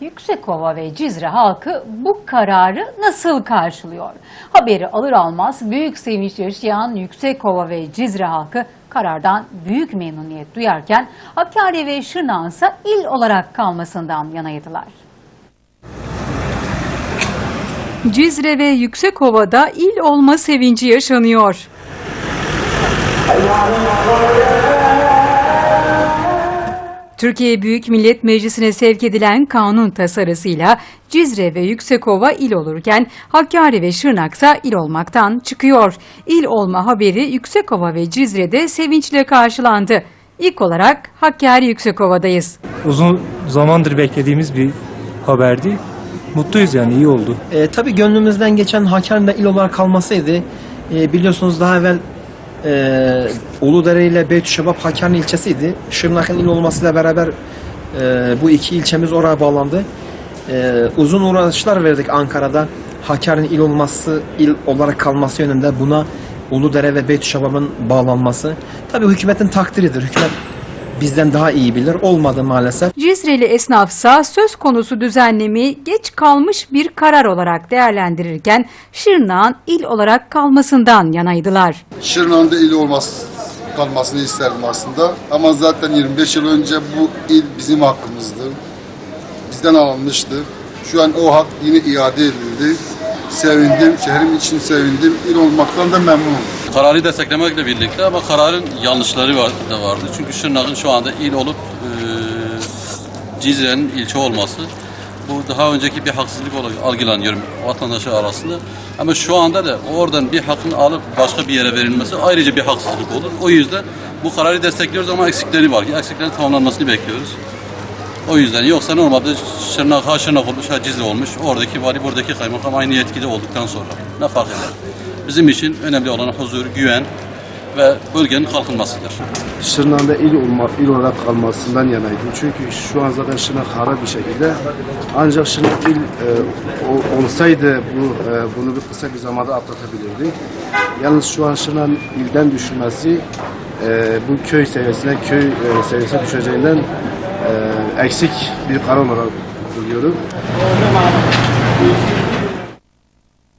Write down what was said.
Yüksekova ve Cizre halkı bu kararı nasıl karşılıyor? Haberi alır almaz büyük sevinç yaşayan Yüksekova ve Cizre halkı karardan büyük memnuniyet duyarken Hakkari ve Şırnak'ın ise il olarak kalmasından yanaydılar. Cizre ve Yüksekova'da il olma sevinci yaşanıyor. Türkiye Büyük Millet Meclisi'ne sevk edilen kanun tasarısıyla Cizre ve Yüksekova il olurken Hakkari ve Şırnak ise il olmaktan çıkıyor. İl olma haberi Yüksekova ve Cizre'de sevinçle karşılandı. İlk olarak Hakkari Yüksekova'dayız. Uzun zamandır beklediğimiz bir haberdi. Mutluyuz yani iyi oldu. E, tabii gönlümüzden geçen Hakkari'nin de il olarak kalmasıydı. E, biliyorsunuz daha evvel e, Uludere ile Beytüşşebap Hakkari ilçesiydi. Şırnak'ın il olmasıyla beraber e, bu iki ilçemiz oraya bağlandı. E, uzun uğraşlar verdik Ankara'da. Hakkari'nin il olması, il olarak kalması yönünde buna Uludere ve Beytüşşebap'ın bağlanması. Tabii hükümetin takdiridir. Hükümet bizden daha iyi bilir. Olmadı maalesef. Cizreli esnafsa söz konusu düzenlemeyi geç kalmış bir karar olarak değerlendirirken Şırnak'ın il olarak kalmasından yanaydılar. Şırnak'ın da il olması kalmasını isterdim aslında. Ama zaten 25 yıl önce bu il bizim hakkımızdı. Bizden alınmıştı. Şu an o hak yine iade edildi. Sevindim, şehrim için sevindim. İl olmaktan da memnunum. Kararı desteklemekle birlikte ama kararın yanlışları var, da vardı. Çünkü Şırnak'ın şu anda il olup e, Cizre'nin ilçe olması bu daha önceki bir haksızlık olarak algılanıyorum vatandaşı arasında. Ama şu anda da oradan bir hakkın alıp başka bir yere verilmesi ayrıca bir haksızlık olur. O yüzden bu kararı destekliyoruz ama eksikleri var eksiklerin tamamlanmasını bekliyoruz. O yüzden yoksa normalde Şırnak ha Şırnak olmuş ha Cizre olmuş. Oradaki vali buradaki kaymakam aynı yetkide olduktan sonra ne fark eder? Bizim için önemli olan huzur, güven ve bölgenin kalkınmasıdır. Şırnak'ın il, olma, il olarak kalmasından yanaydım. Çünkü şu an zaten Şırnak harap bir şekilde. Ancak Şırnak il e, o- olsaydı bu e, bunu bir kısa bir zamanda atlatabilirdi. Yalnız şu an Şırnak'ın ilden düşürmesi e, bu köy seviyesine, köy e, seviyesine düşeceğinden e, eksik bir karar olarak buluyorum.